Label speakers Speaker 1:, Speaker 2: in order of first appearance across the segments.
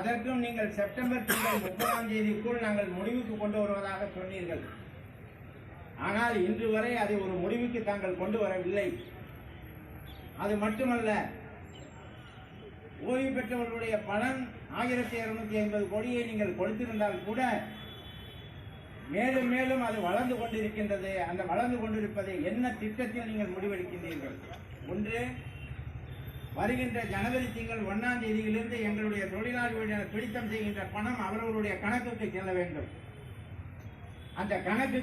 Speaker 1: அதற்கும் நீங்கள் செப்டம்பர் திங்கள் முப்பதாம் தேதிக்குள் நாங்கள் முடிவுக்கு கொண்டு வருவதாக சொன்னீர்கள். ஆனால் இன்று வரை அதை ஒரு முடிவுக்கு தாங்கள் கொண்டு வரவில்லை. அது மட்டுமல்ல ஓய்வு பெற்றவர்களுடைய பலன் ஆயிரத்தி இருநூத்தி ஐம்பது கோடியை நீங்கள் கொடுத்திருந்தால் கூட மேலும் மேலும் அது வளர்ந்து கொண்டிருக்கின்றது. அந்த வளர்ந்து கொண்டிருப்பதை என்ன திட்டத்தில் நீங்கள் முடிவெடுக்கின்றீர்கள்? ஒன்று வருகின்ற ஜனவரி திங்கள் ஒன்னாம் தேதியிலிருந்து எங்களுடைய தொழிலாளர்களிடம் பிடித்தம் செய்கின்ற பணம் அவர்களுடைய கணக்குக்கு செல்ல வேண்டும். அந்த கணக்கு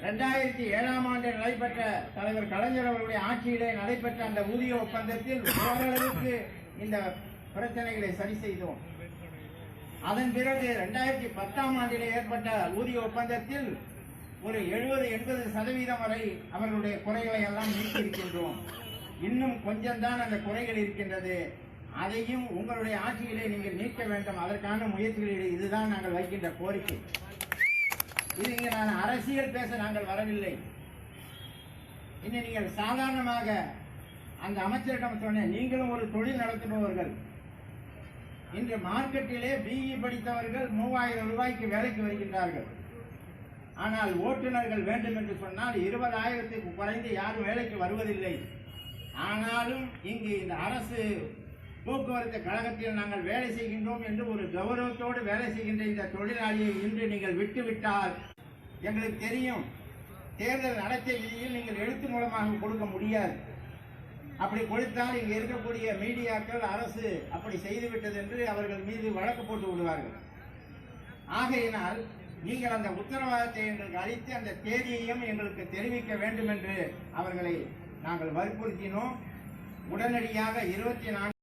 Speaker 1: இரண்டாயிரத்தி ஏழாம் ஆண்டு நடைபெற்ற தலைவர் கலைஞர் அவர்களுடைய ஆட்சியிலே நடைபெற்ற அந்த ஊதிய ஒப்பந்தத்தில் ஓரளவுக்கு இந்த பிரச்சனைகளை சரி செய்தோம். அதன் பிறகு இரண்டாயிரத்தி பத்தாம் ஆண்டிலே ஏற்பட்ட ஊதிய ஒப்பந்தத்தில் ஒரு எழுபது எண்பது சதவீதம் வரை அவர்களுடைய குறைகளை எல்லாம் நீக்கியிருக்கின்றோம். இன்னும் கொஞ்சம்தான் அந்த குறைகள் இருக்கின்றது. அதையும் உங்களுடைய ஆட்சியிலே நீங்கள் நீக்க வேண்டும். அதற்கான முயற்சிகளில் இதுதான் நாங்கள் வைக்கின்ற கோரிக்கை. இது இங்கே நான் அரசியல் பேச நாங்கள் வரவில்லை. இன்னும் நீங்கள் சாதாரணமாக அந்த அமைச்சரிடம் சொன்னேன் நீங்களும் ஒரு தொழில் நடத்துபவர்கள். இன்று மார்க்கெட்டிலே பிஇ படித்தவர்கள் மூவாயிரம் ரூபாய்க்கு வேலைக்கு வருகின்றார்கள். ஆனால் ஓட்டுநர்கள் வேண்டும் என்று சொன்னால் இருபதாயிரத்துக்கு குறைந்து யாரும் வேலைக்கு வருவதில்லை. ஆனாலும் இங்கு இந்த அரசு போக்குவரத்து கழகத்தில் நாங்கள் வேலை செய்கின்றோம் என்று ஒரு கௌரவத்தோடு வேலை செய்கின்ற இந்த தொழிலாளியை இன்று நீங்கள் விட்டுவிட்டால் எங்களுக்கு தெரியும். தேர்தல் நடத்தையில் நீங்கள் எழுத்து மூலமாக கொடுக்க முடியாது. அப்படி கொடுத்தால் இங்கு இருக்கக்கூடிய மீடியாக்கள் அரசு அப்படி செய்துவிட்டது என்று அவர்கள் மீது வழக்கு போட்டு விடுவார்கள். ஆகையினால் நீங்கள் அந்த உத்தரவாதத்தை எங்களுக்கு அளித்து அந்த தேதியையும் எங்களுக்கு தெரிவிக்க வேண்டும் என்று அவர்களை நாங்கள் வற்புறுத்தினோம். உடனடியாக இருபத்தி நான்கு